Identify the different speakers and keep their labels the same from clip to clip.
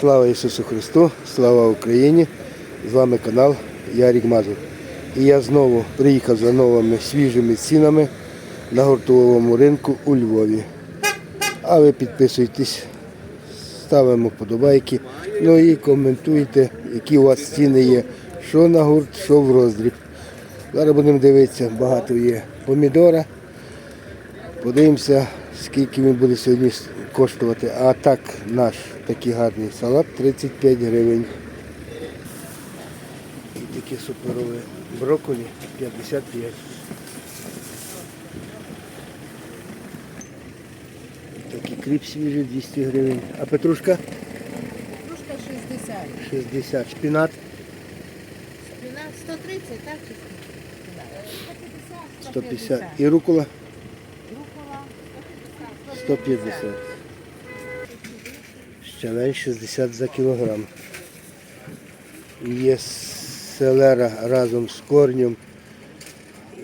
Speaker 1: Слава Ісусу Христу, слава Україні! З вами канал Ярік Мазур. І я знову приїхав за новими свіжими цінами на гуртовому ринку у Львові. А ви підписуйтесь, ставимо вподобайки, ну і коментуйте, які у вас ціни є, що на гурт, що в роздріб. Зараз будемо дивитися, багато є помідора. Подивимося, скільки він буде сьогодні коштувати. А так, наш такий гарний салат 35 гривень. І такі суперові брокколі 55. Такий кріп свіжий 200 гривень. А петрушка
Speaker 2: Кружка 60.
Speaker 1: 60. Шпінат
Speaker 2: Спина 130, так? чи
Speaker 1: 150. І рукола
Speaker 2: Рукола
Speaker 1: 150. Щавель 60 за кілограм. Є селера разом з корнем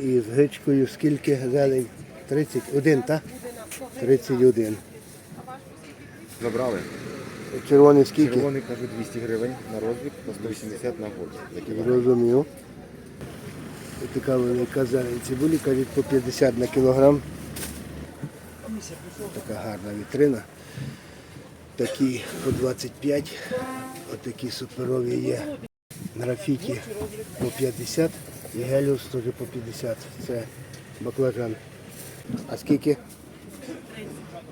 Speaker 1: і з гичкою. Скільки зелень? 31, так? 31.
Speaker 3: Забрали.
Speaker 1: Червоний скільки?
Speaker 3: Червоний кажуть 200 гривень на розвід, по 180 на год.
Speaker 1: І така велика зелень цибулі, кажуть, по 50 на кілограм. Така гарна вітрина. Такі по 25. Отакі суперові є. Графіті по 50 і геліус теж по 50. Це баклажан. А скільки?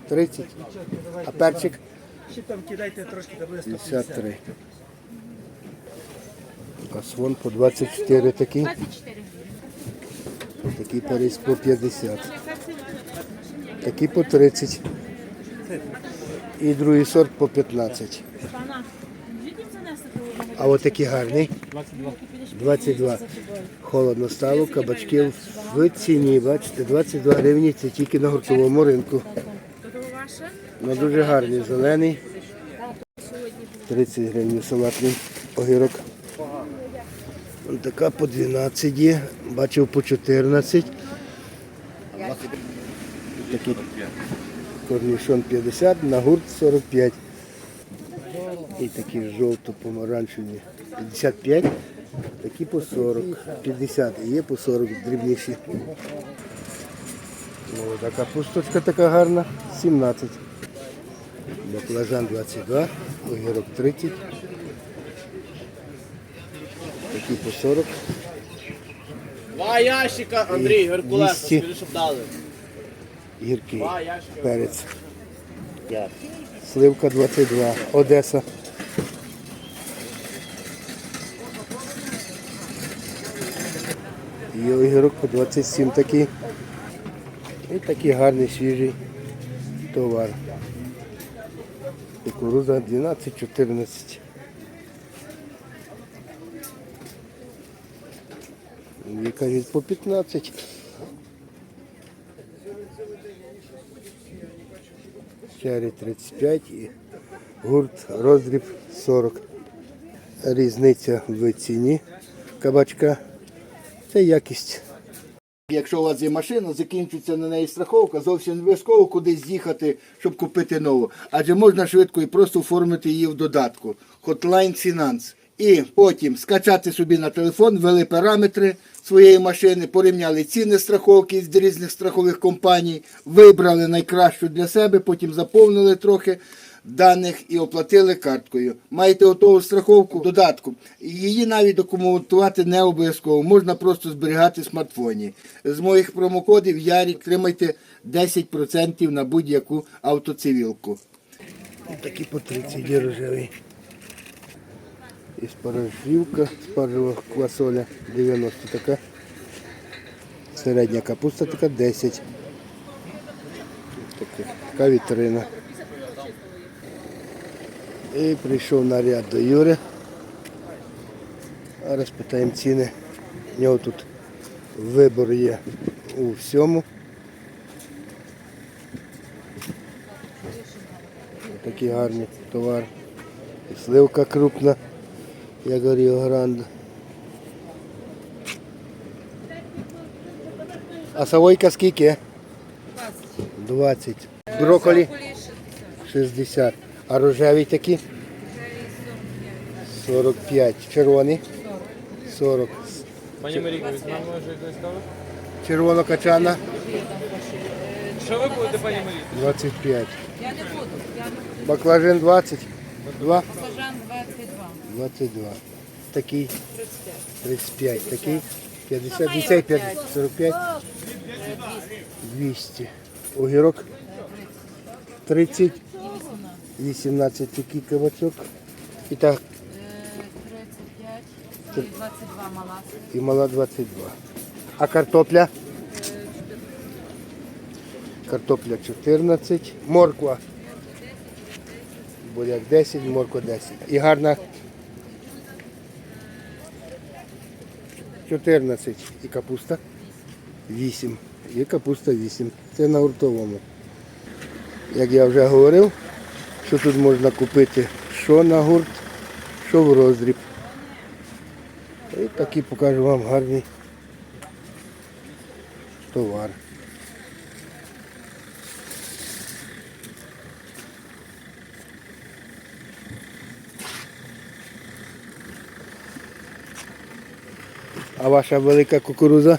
Speaker 1: 30. А перчик?
Speaker 4: Ще там кидайте трошки, буде
Speaker 1: 53. А свон по 24 такий. Такий перець по 50. Такий по 30. І другий сорт по 15. А от такий гарний. 22. Холодно стало, кабачки в ціні, бачите, 22 гривні, це тільки на гуртовому ринку. Ну дуже гарний, зелений. 30 гривень салатний огірок. Ось така по 12 є, бачив по 14. Такий корнішон 50, на гурт 45. І такі жовто-помаранчеві 55, такі по 40, 50 і є по 40 дрібніші. Ну, така пусточка така гарна, 17. Баклажан 22, огірок 30. Такі по 40.
Speaker 5: Два ящика, Андрій, Геркулес, скажи, щоб дали.
Speaker 1: Гіркий перець. Сливка 22, Одеса. І огірок по 27 такий. І такий гарний свіжий товар. Кукуруза 12-14. Дві кажуть по 15. Чері 35 і гурт роздріб 40. Різниця в ціні кабачка. Це якість. Якщо у вас є машина, закінчиться на неї страховка, зовсім не обов'язково кудись з'їхати, щоб купити нову. Адже можна швидко і просто оформити її в додатку. Hotline Finance. І потім скачати собі на телефон, ввели параметри своєї машини, порівняли ціни страховки з різних страхових компаній, вибрали найкращу для себе, потім заповнили трохи даних і оплатили карткою. Маєте готову страховку додатку. Її навіть документувати не обов'язково. Можна просто зберігати в смартфоні. З моїх промокодів Ярік тримайте 10% на будь-яку автоцивілку. Такі по 30 є рожевий. І спаржівка, спаржева квасоля 90 така. Середня капуста така 10. Така, така вітрина. І прийшов наряд до Юри. А розпитаємо ціни. У нього тут вибор є у всьому. Такий гарний товар. І сливка крупна, як Оріо Гранд. А савойка скільки? 20. Брокколі 60. А рожеві такі? 45. Червоний. 40.
Speaker 5: Пані Маріко, візьмемо може якось каву?
Speaker 1: Червонокачана.
Speaker 5: Що ви будете, пані Маріко?
Speaker 1: 25.
Speaker 2: Я не буду. Я не
Speaker 1: 20. 2.
Speaker 2: бажан 22.
Speaker 1: 22. Такий
Speaker 2: 35.
Speaker 1: 35. Такий 50. Цей 50. 45. 200. Огірок 30. 18 такий кабачок. І так,
Speaker 2: Е, 35 і 22 мала.
Speaker 1: і мала 22. А картопля? Картопля 14. Морква. Буряк 10, морква 10. І гарна 14. І капуста 8. І капуста 8. Це на гуртовому. Як я вже говорив, що тут можна купити що на гурт, що в роздріб. І такий покажу вам гарний товар. А ваша велика кукуруза?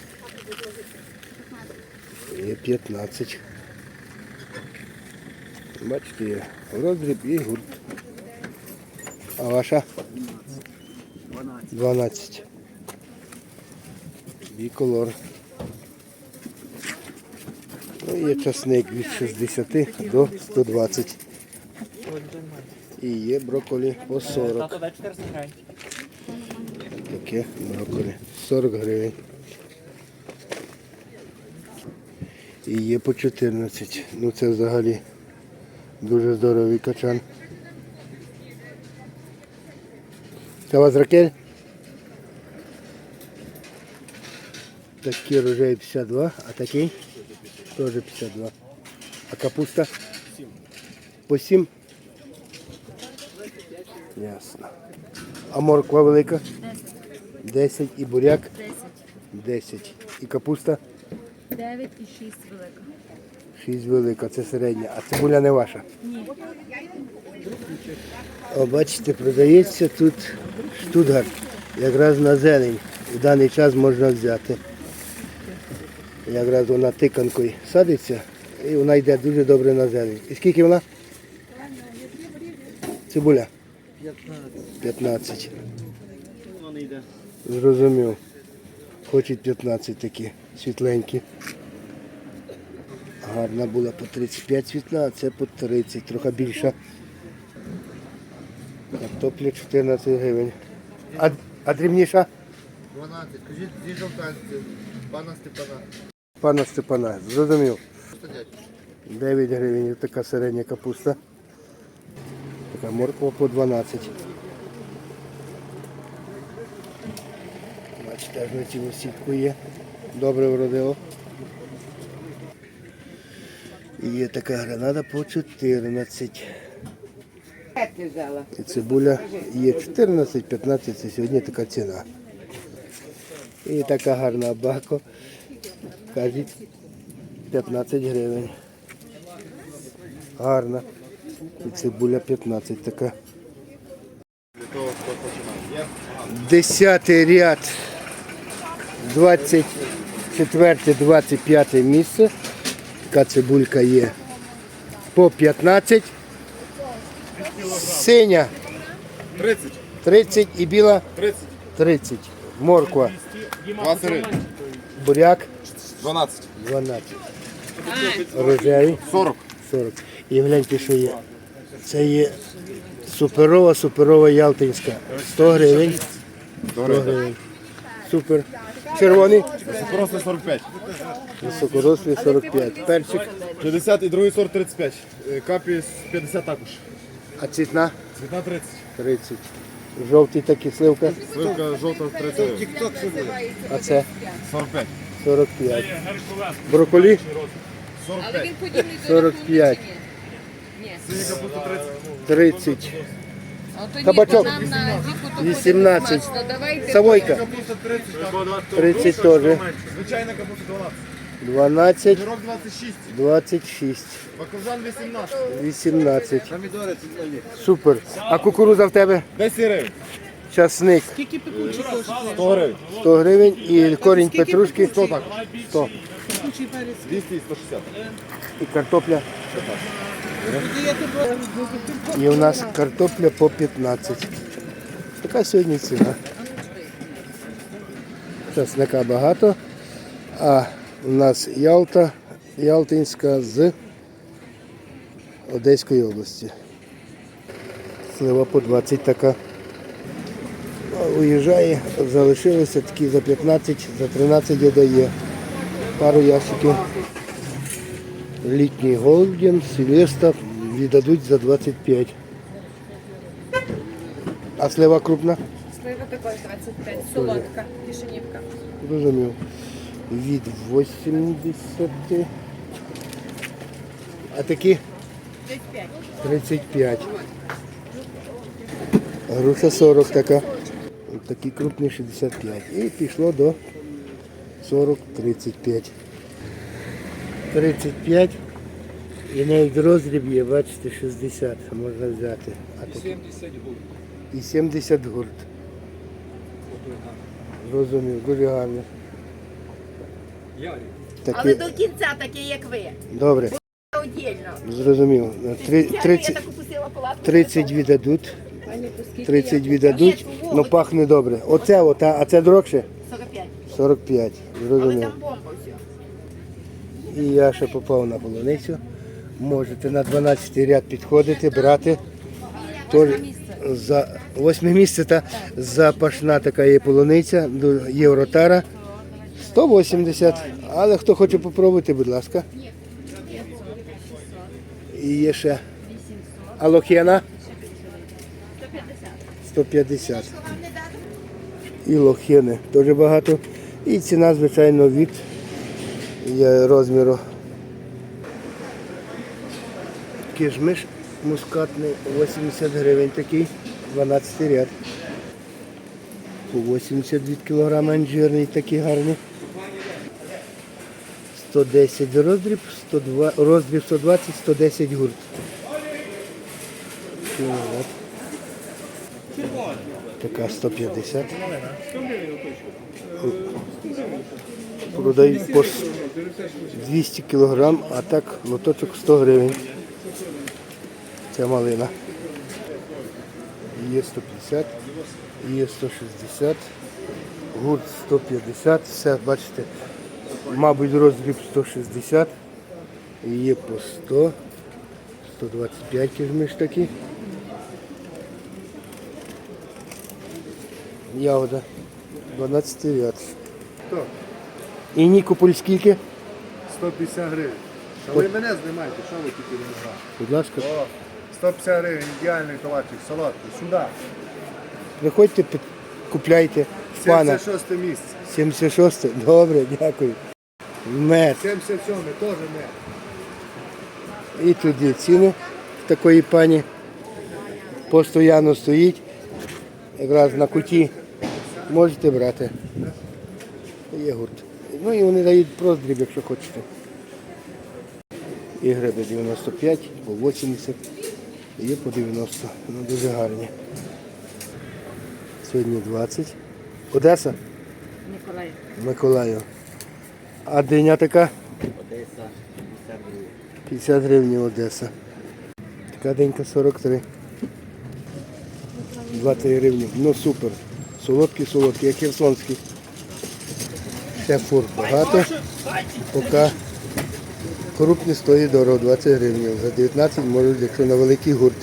Speaker 1: Є 15. Бачите, є роздріб і гурт. А ваша? 12. Біколор. Ну, є часник від 60 до 120. І є брокколі по 40.
Speaker 5: Тато, дай 400 гривень.
Speaker 1: Таке брокколі. 40 гривень. І є по 14. Ну це взагалі дуже здоровий качан. Це у вас ракель? Такий рожей 52, а такий теж 52. А капуста? По 7? Ясно. А морква велика? 10 і буряк
Speaker 2: 10.
Speaker 1: 10. І капуста
Speaker 2: 9 і 6 велика.
Speaker 1: 6 велика, це середня, а цибуля не ваша.
Speaker 2: Ні.
Speaker 1: О, бачите, продається тут штутгарт. Якраз на зелень. В даний час можна взяти. Якраз вона тиканкою садиться і вона йде дуже добре на зелень. І скільки вона? Цибуля? 15.
Speaker 5: Воно йде.
Speaker 1: Зрозумів. Хочуть 15 такі світленькі. Гарна була по 35 світла, а це по 30, трохи більша. Картопля 14 гривень. А, а дрібніша?
Speaker 3: 12. Скажіть, зі жовтанці, пана Степана.
Speaker 1: Пана Степана, зрозумів. 9 гривень, така середня капуста. Така морква по 12. Бачите, аж цілу сітку є. Добре вродило. І є така гранада по 14. І цибуля є 14-15, це сьогодні така ціна. І така гарна бако. Кажуть, 15 гривень. Гарна. І цибуля 15 така. Десятий ряд. 24-25 місце. Така цибулька є. По 15. Синя
Speaker 3: 30.
Speaker 1: 30 і біла
Speaker 3: 30.
Speaker 1: 30. Морква,
Speaker 3: 20
Speaker 1: буряк
Speaker 3: 12.
Speaker 1: 12. Рожевий
Speaker 3: 40.
Speaker 1: 40. І гляньте, що є. Це є суперова, суперова ялтинська. 100 гривень. 100 гривень. Супер. Червоний,
Speaker 3: Просто 45.
Speaker 1: високорослий 45. Перчик.
Speaker 3: 50 і другий сорт 35. Е, Капі 50 також.
Speaker 1: А цвітна
Speaker 3: Цвітна 30.
Speaker 1: 30. Жовтий такий сливка.
Speaker 3: Сливка жовта 30 гривень.
Speaker 1: А це
Speaker 3: 45.
Speaker 1: 45. Брокколі
Speaker 3: 45.
Speaker 1: 45.
Speaker 3: Синя капуста 30.
Speaker 1: 30.
Speaker 2: А то
Speaker 1: Кабачок. 18.
Speaker 2: смачно.
Speaker 1: Савойка
Speaker 3: 30. так.
Speaker 1: 30 теж.
Speaker 3: Звичайна капуста 12.
Speaker 1: 12.
Speaker 3: Пирог 26.
Speaker 1: 26.
Speaker 3: Баклажан 18.
Speaker 1: 18.
Speaker 3: Помідори.
Speaker 1: Супер. А кукуруза в тебе?
Speaker 3: 10 гривень.
Speaker 1: часник
Speaker 4: Скільки пекучий коштує?
Speaker 3: 100 гривень.
Speaker 1: 100 гривень і корінь петрушки
Speaker 4: пекучий?
Speaker 3: 100 так.
Speaker 1: 100.
Speaker 4: Пекучий перець.
Speaker 3: 200 і 160.
Speaker 1: І картопля.
Speaker 4: Додаєте до-
Speaker 1: І у нас картопля по 15. Така сьогодні ціна. Часника багато, а у нас Ялта, Ялтинська з Одеської області. Слива по 20 така. Уїжджає, залишилося такі за 15, за 13 додає. Пару ящиків. Літній голден, Сілеста віддадуть за 25. А слива крупна?
Speaker 2: Слива також 25, солодка, кишенівка.
Speaker 1: Розумів. Від 80. А такі?
Speaker 2: 35.
Speaker 1: 35. Груша 40 така. От Такі крупні 65. І пішло до 40, 35. 35. І навіть розріб є, бачите, 60 можна взяти. А такі?
Speaker 5: 70 гурт.
Speaker 1: І 70 гурт. Розумів, дуже гарно.
Speaker 5: Ярі.
Speaker 6: Але до кінця такі, як ви.
Speaker 1: добре,
Speaker 6: Отдільно.
Speaker 1: зрозумів. Три-
Speaker 6: Я
Speaker 1: 30,
Speaker 6: так укусила палатку.
Speaker 1: 32 дадуть.
Speaker 2: Пані, по скільки
Speaker 1: 32 дадуть, ну пахне добре. Оце, ота, а це дорогше?
Speaker 6: 45.
Speaker 1: 45.
Speaker 6: Але
Speaker 1: Зрозумів.
Speaker 6: там бомба все.
Speaker 1: І я ще попав на полуницю. Можете на 12 ряд підходити, брати. Тож за восьме місце та запашна така є полуниця, євротара. 180. Але хто хоче попробувати, будь ласка. І є ще алохена. 150. І лохини дуже багато. І ціна, звичайно, від є розміру. Кишмиш мускатний 80 гривень такий, 12 ряд. По 80 від інжирний такий гарний. 110 роздріб, 102, роздріб 120, 110 гурт. Кілограм. Така 150. Продають по 200 кілограм, а так лоточок 100 гривень. Це малина. Є 150, є 160, гурт 150, все, бачите, мабуть, роздріб 160, є по 100, 125 кіжмиш такі. Ягода 12 ряд. І Нікополь скільки?
Speaker 7: 150 гривень. Та ви мене знімаєте, що ви тільки не знаєте?
Speaker 1: Будь ласка,
Speaker 7: О, 150 гривень, ідеальний калачик, салатний, сюди.
Speaker 1: приходьте, під- купляйте в пана.
Speaker 7: 76 місце.
Speaker 1: 76 Добре, дякую. Мед.
Speaker 7: 77 теж не.
Speaker 1: І туди ціни в такої пані постійно стоїть. Якраз на куті можете брати. Є гурт. Ну і вони дають роздріб, якщо хочете. І гриби 95, по 80, є по 90. Ну дуже гарні. Сьогодні 20. Одеса?
Speaker 2: Миколаїв.
Speaker 1: Миколаїв. А диня така?
Speaker 3: Одеса 50 гривень.
Speaker 1: 50 гривень Одеса. Така денька 43. 20 гривень. Ну супер. Солодкі, солодкі, як херсонські. Ще фур багато. Поки крупні стоїть дорого, 20 гривень. За 19 можуть, якщо на великий гурт.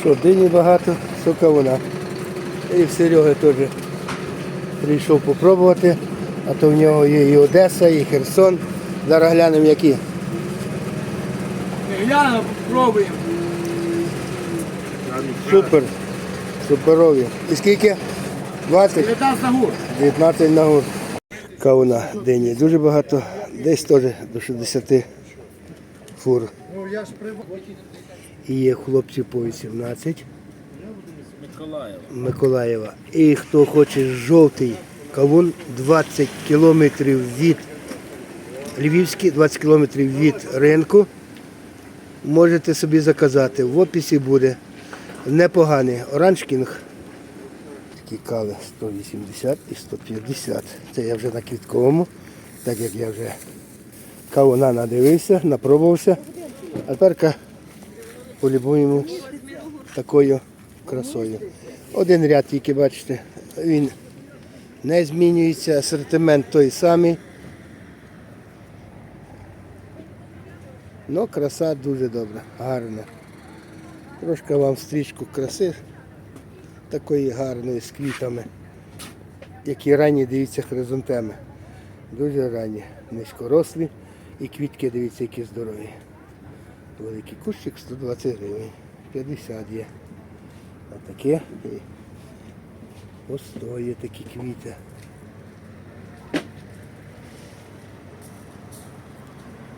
Speaker 1: Що, дині багато, що кавуна. І в Сереги теж прийшов попробувати, а то в нього є і Одеса, і Херсон. Зараз глянемо які.
Speaker 5: Глянемо, пробуємо.
Speaker 1: Супер. Суперові. І скільки? 20?
Speaker 5: 19 на гурт.
Speaker 1: 19 на год. Кавуна дині дуже багато. Десь теж до 60 фур. І є хлопці по 18. Миколаєва. І хто хоче жовтий кавун 20 кілометрів від Львівський, 20 кілометрів від ринку. Можете собі заказати. В описі буде непоганий оранж кінг. Такі кави 180 і 150. Це я вже на квітковому, так як я вже кавуна надивився, напробувався. А тепер полюбуємо такою красою. Один ряд тільки бачите, він не змінюється, асортимент той самий. Ну, краса дуже добра, гарна. Трошки вам стрічку краси такої гарної з квітами, які ранні, дивіться, хризантеми. Дуже ранні, низькорослі і квітки, дивіться, які здорові. Великий кущик 120 гривень, 50 є. А таке і по 100 є такі квіти.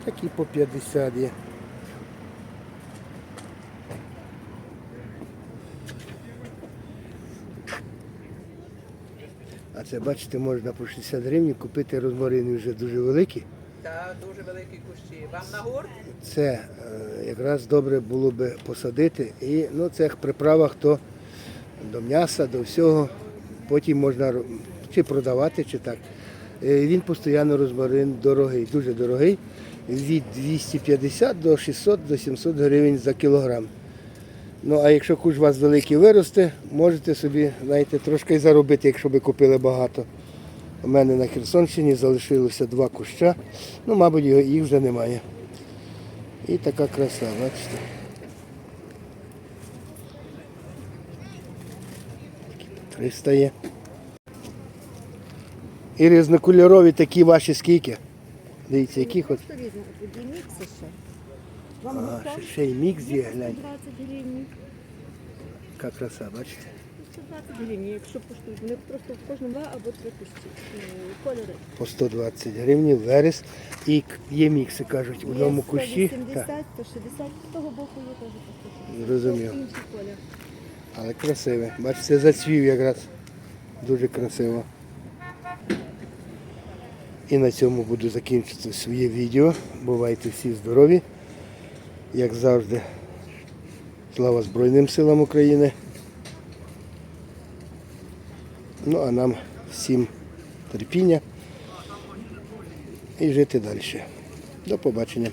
Speaker 1: Такі по 50 є. А це, бачите, можна по 60 гривень купити розмарини вже дуже великі.
Speaker 4: Так, дуже великі кущі. Вам на гурт?
Speaker 1: Це е, якраз добре було би посадити. І ну, це як приправа хто до м'яса, до всього. Потім можна чи продавати, чи так. Е, Він постійно розмарин дорогий, дуже дорогий. Від 250 до 600 до 700 гривень за кілограм. Ну а якщо куш у вас великий виросте, можете собі, знаєте, трошки й заробити, якщо ви купили багато. У мене на Херсонщині залишилося два куща, ну, мабуть, їх вже немає. І така краса, бачите. Такі по 300 є. І різнокольорові такі ваші скільки? Дивіться, які хоч. А, ще, ще й мікс є, глянь.
Speaker 8: 120 гривень.
Speaker 1: Яка краса, бачите?
Speaker 8: 120 гривень, якщо поштують. Вони просто в кожному два або три кусті. е, Кольори.
Speaker 1: По 120 гривень, верес. І к- є мікси, кажуть, у одному кущі.
Speaker 8: 180,
Speaker 1: Так,
Speaker 8: 160, з того боку є теж 160.
Speaker 1: Зрозумів.
Speaker 8: Інший колір.
Speaker 1: але красиве. Бачите, зацвів якраз. Дуже красиво. І на цьому буду закінчити своє відео. Бувайте всі здорові. Як завжди, слава Збройним силам України. Ну а нам всім терпіння і жити далі. До побачення.